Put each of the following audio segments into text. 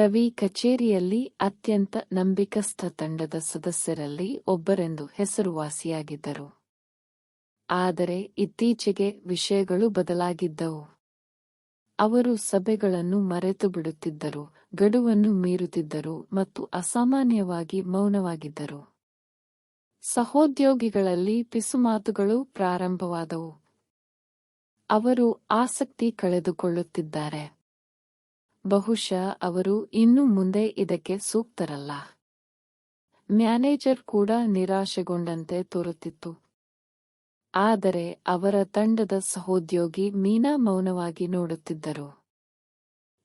ರವಿ ಕಚೇರಿಯಲ್ಲಿ ಅತ್ಯಂತ ನಂಬಿಕಸ್ಥ ತಂಡದ ಸದಸ್ಯರಲ್ಲಿ ಒಬ್ಬರೆಂದು ಹೆಸರುವಾಸಿಯಾಗಿದ್ದರು. ಆದರೆ ಇತ್ತೀಚೆಗೆ ವಿಷಯಗಳು ಬದಲಾಗಿದ್ದವು. ಅವರು ಸಭೆಗಳನ್ನು ಮರೆತು ಬಿಡುತ್ತಿದ್ದರು ಗಡುವನ್ನು ಮೀರುತ್ತಿದ್ದರು ಮತ್ತು ಅಸಾಮಾನ್ಯವಾಗಿ ಮೌನವಾಗಿದ್ದರು. ಸಹೋದ್ಯೋಗಿಗಳಲ್ಲಿ ಪಿಸುಮಾತುಗಳು ಪ್ರಾರಂಭವಾದವು. ಅವರು ಆಸಕ್ತಿ ಕಳೆದುಕೊಳ್ಳುತ್ತಿದ್ದಾರೆ. ಬಹುಶಃ ಅವರು ಇನ್ನು ಮುಂದೆ ಇದಕ್ಕೆ ಸೂಕ್ತರಲ್ಲ. ಮ್ಯಾನೇಜರ್ ಕೂಡ ನಿರಾಶೆಗೊಂಡಂತೆ ತೋರುತ್ತಿತ್ತು. ಆದರೆ ಅವರ ತಂಡದ ಸಹೋದ್ಯೋಗಿ ಮೀನಾ ಮೌನವಾಗಿ ನೋಡುತ್ತಿದ್ದರು.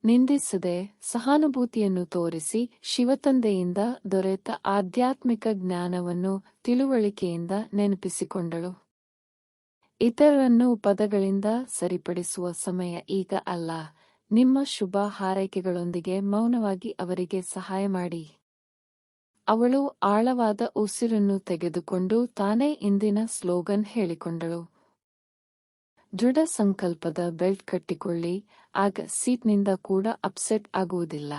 ನಿಂದಿಸದೆ ಸಹಾನುಭೂತಿಯನ್ನು ತೋರಿಸಿ ಶಿವತಂದೆಯಿಂದ ದೊರೆತ ಆಧ್ಯಾತ್ಮಿಕ ಜ್ಞಾನವನ್ನು ತಿಳುವಳಿಕೆಯಿಂದ ನೆನಪಿಸಿಕೊಂಡಳು. ಇತರರನ್ನು ಪದಗಳಿಂದ ಸರಿಪಡಿಸುವ ಸಮಯ ಈಗ ಅಲ್ಲ. ನಿಮ್ಮ ಶುಭ ಹಾರೈಕೆಗಳೊಂದಿಗೆ ಮೌನವಾಗಿ ಅವರಿಗೆ ಸಹಾಯ ಮಾಡಿ. ಅವಳು ಆಳವಾದ ಉಸಿರನ್ನು ತೆಗೆದುಕೊಂಡು ತಾನೇ ಇಂದಿನ ಸ್ಲೋಗನ್ ಹೇಳಿಕೊಂಡಳು. ದೃಢ ಸಂಕಲ್ಪದ ಬೆಲ್ಟ್ ಕಟ್ಟಿಕೊಳ್ಳಿ, ಆಗ ಸೀಟ್ನಿಂದ ಕೂಡ ಅಪ್ಸೆಟ್ ಆಗುವುದಿಲ್ಲ.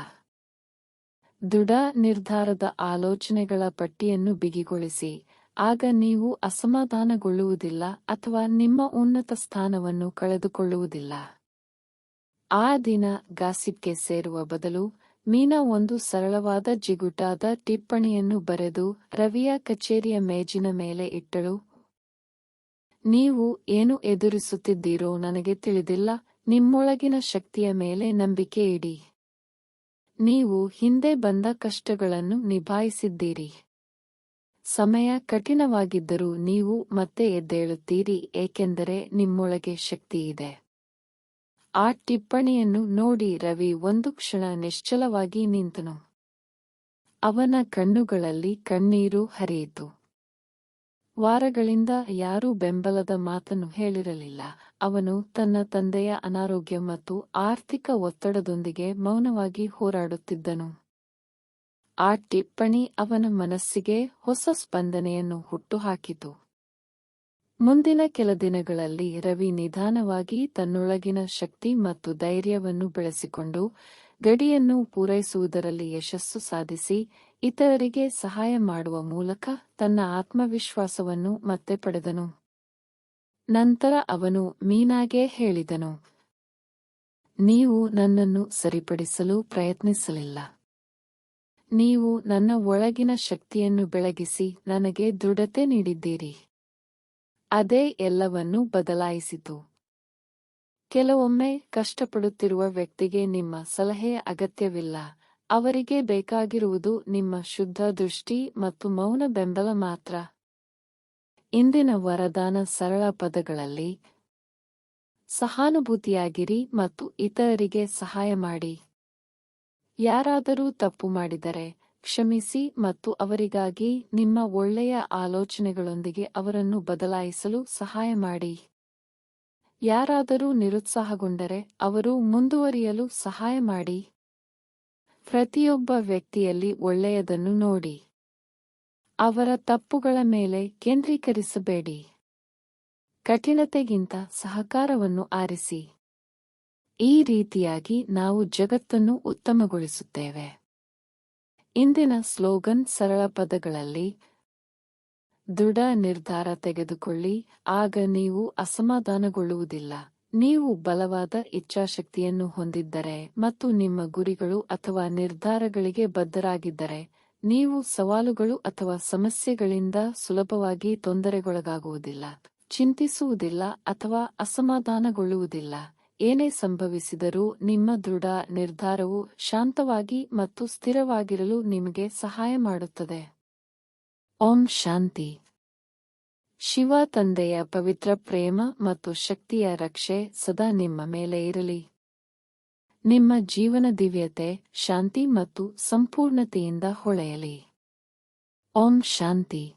ದೃಢ ನಿರ್ಧಾರದ ಆಲೋಚನೆಗಳ ಪಟ್ಟಿಯನ್ನು ಬಿಗಿಗೊಳಿಸಿ, ಆಗ ನೀವು ಅಸಮಾಧಾನಗೊಳ್ಳುವುದಿಲ್ಲ ಅಥವಾ ನಿಮ್ಮ ಉನ್ನತ ಸ್ಥಾನವನ್ನು ಕಳೆದುಕೊಳ್ಳುವುದಿಲ್ಲ. ಆ ದಿನ ಗಾಸಿಪ್ಗೆ ಸೇರುವ ಬದಲು ಮೀನಾ ಒಂದು ಸರಳವಾದ ಜಿಗುಟಾದ ಟಿಪ್ಪಣಿಯನ್ನು ಬರೆದು ರವಿಯ ಕಚೇರಿಯ ಮೇಜಿನ ಮೇಲೆ ಇಟ್ಟಳು. ನೀವು ಏನು ಎದುರಿಸುತ್ತಿದ್ದೀರೋ ನನಗೆ ತಿಳಿದಿಲ್ಲ, ನಿಮ್ಮೊಳಗಿನ ಶಕ್ತಿಯ ಮೇಲೆ ನಂಬಿಕೆ ಇಡಿ. ನೀವು ಹಿಂದೆ ಬಂದ ಕಷ್ಟಗಳನ್ನು ನಿಭಾಯಿಸಿದ್ದೀರಿ. ಸಮಯ ಕಠಿಣವಾಗಿದ್ದರೂ ನೀವು ಮತ್ತೆ ಎದ್ದೇಳುತ್ತೀರಿ, ಏಕೆಂದರೆ ನಿಮ್ಮೊಳಗೆ ಶಕ್ತಿಯಿದೆ. ಆ ಟಿಪ್ಪಣಿಯನ್ನು ನೋಡಿ ರವಿ ಒಂದು ಕ್ಷಣ ನಿಶ್ಚಲವಾಗಿ ನಿಂತನು. ಅವನ ಕಣ್ಣುಗಳಲ್ಲಿ ಕಣ್ಣೀರು ಹರಿಯಿತು. ವಾರಗಳಿಂದ ಯಾರೂ ಬೆಂಬಲದ ಮಾತನ್ನು ಹೇಳಿರಲಿಲ್ಲ. ಅವನು ತನ್ನ ತಂದೆಯ ಅನಾರೋಗ್ಯ ಮತ್ತು ಆರ್ಥಿಕ ಒತ್ತಡದೊಂದಿಗೆ ಮೌನವಾಗಿ ಹೋರಾಡುತ್ತಿದ್ದನು. ಆ ಟಿಪ್ಪಣಿ ಅವನ ಮನಸ್ಸಿಗೆ ಹೊಸ ಸ್ಪಂದನೆಯನ್ನು ಹುಟ್ಟುಹಾಕಿತು ಮುಂದಿನ ಕೆಲ ದಿನಗಳಲ್ಲಿ ರವಿ ನಿಧಾನವಾಗಿ ತನ್ನೊಳಗಿನ ಶಕ್ತಿ ಮತ್ತು ಧೈರ್ಯವನ್ನು ಬೆಳೆಸಿಕೊಂಡು ಗಡಿಯನ್ನು ಪೂರೈಸುವುದರಲ್ಲಿ ಯಶಸ್ಸು ಸಾಧಿಸಿ ಇತರರಿಗೆ ಸಹಾಯ ಮಾಡುವ ಮೂಲಕ ತನ್ನ ಆತ್ಮವಿಶ್ವಾಸವನ್ನು ಮತ್ತೆ ಪಡೆದನು. ನಂತರ ಅವನು ಮೀನಾಗೆ ಹೇಳಿದನು, ನೀವು ನನ್ನನ್ನು ಸರಿಪಡಿಸಲು ಪ್ರಯತ್ನಿಸಲಿಲ್ಲ. ನೀವು ನನ್ನ ಒಳಗಿನ ಶಕ್ತಿಯನ್ನು ಬೆಳಗಿಸಿ ನನಗೆ ದೃಢತೆ ನೀಡಿದ್ದೀರಿ. ಅದೇ ಎಲ್ಲವನ್ನೂ ಬದಲಾಯಿಸಿತು. ಕೆಲವೊಮ್ಮೆ ಕಷ್ಟಪಡುತ್ತಿರುವ ವ್ಯಕ್ತಿಗೆ ನಿಮ್ಮ ಸಲಹೆಯ ಅಗತ್ಯವಿಲ್ಲ. ಅವರಿಗೆ ಬೇಕಾಗಿರುವುದು ನಿಮ್ಮ ಶುದ್ಧ ದೃಷ್ಟಿ ಮತ್ತು ಮೌನ ಬೆಂಬಲ ಮಾತ್ರ. ಇಂದಿನ ವರದಾನ ಸರಳ ಪದಗಳಲ್ಲಿ, ಸಹಾನುಭೂತಿಯಾಗಿರಿ ಮತ್ತು ಇತರರಿಗೆ ಸಹಾಯ ಮಾಡಿ. ಯಾರಾದರೂ ತಪ್ಪು ಮಾಡಿದರೆ ಕ್ಷಮಿಸಿ ಮತ್ತು ಅವರಿಗಾಗಿ ನಿಮ್ಮ ಒಳ್ಳೆಯ ಆಲೋಚನೆಗಳೊಂದಿಗೆ ಅವರನ್ನು ಬದಲಾಯಿಸಲು ಸಹಾಯ ಮಾಡಿ. ಯಾರಾದರೂ ನಿರುತ್ಸಾಹಗೊಂಡರೆ ಅವರು ಮುಂದುವರಿಯಲು ಸಹಾಯ ಮಾಡಿ. ಪ್ರತಿಯೊಬ್ಬ ವ್ಯಕ್ತಿಯಲ್ಲಿ ಒಳ್ಳೆಯದನ್ನು ನೋಡಿ. ಅವರ ತಪ್ಪುಗಳ ಮೇಲೆ ಕೇಂದ್ರೀಕರಿಸಬೇಡಿ. ಕಠಿಣತೆಗಿಂತ ಸಹಕಾರವನ್ನು ಆರಿಸಿ. ಈ ರೀತಿಯಾಗಿ ನಾವು ಜಗತ್ತನ್ನು ಉತ್ತಮಗೊಳಿಸುತ್ತೇವೆ. ಇಂದಿನ ಸ್ಲೋಗನ್ ಸರಳ ಪದಗಳಲ್ಲಿ, ದೃಢ ನಿರ್ಧಾರ ತೆಗೆದುಕೊಳ್ಳಿ, ಆಗ ನೀವು ಅಸಮಾಧಾನಗೊಳ್ಳುವುದಿಲ್ಲ. ನೀವು ಬಲವಾದ ಇಚ್ಛಾಶಕ್ತಿಯನ್ನು ಹೊಂದಿದ್ದರೆ ಮತ್ತು ನಿಮ್ಮ ಗುರಿಗಳು ಅಥವಾ ನಿರ್ಧಾರಗಳಿಗೆ ಬದ್ಧರಾಗಿದ್ದರೆ, ನೀವು ಸವಾಲುಗಳು ಅಥವಾ ಸಮಸ್ಯೆಗಳಿಂದ ಸುಲಭವಾಗಿ ತೊಂದರೆಗೊಳಗಾಗುವುದಿಲ್ಲ, ಚಿಂತಿಸುವುದಿಲ್ಲ ಅಥವಾ ಅಸಮಾಧಾನಗೊಳ್ಳುವುದಿಲ್ಲ. ಏನೇ ಸಂಭವಿಸಿದರೂ ನಿಮ್ಮ ದೃಢ ನಿರ್ಧಾರವು ಶಾಂತವಾಗಿ ಮತ್ತು ಸ್ಥಿರವಾಗಿರಲು ನಿಮಗೆ ಸಹಾಯ ಮಾಡುತ್ತದೆ. ಓಂ ಶಾಂತಿ. ಶಿವ ತಂದೆಯ ಪವಿತ್ರ ಪ್ರೇಮ ಮತ್ತು ಶಕ್ತಿಯ ರಕ್ಷೆ ಸದಾ ನಿಮ್ಮ ಮೇಲೆ ಇರಲಿ. ನಿಮ್ಮ ಜೀವನ ದಿವ್ಯತೆ, ಶಾಂತಿ ಮತ್ತು ಸಂಪೂರ್ಣತೆಯಿಂದ ಹೊಳೆಯಲಿ. ಓಂ ಶಾಂತಿ.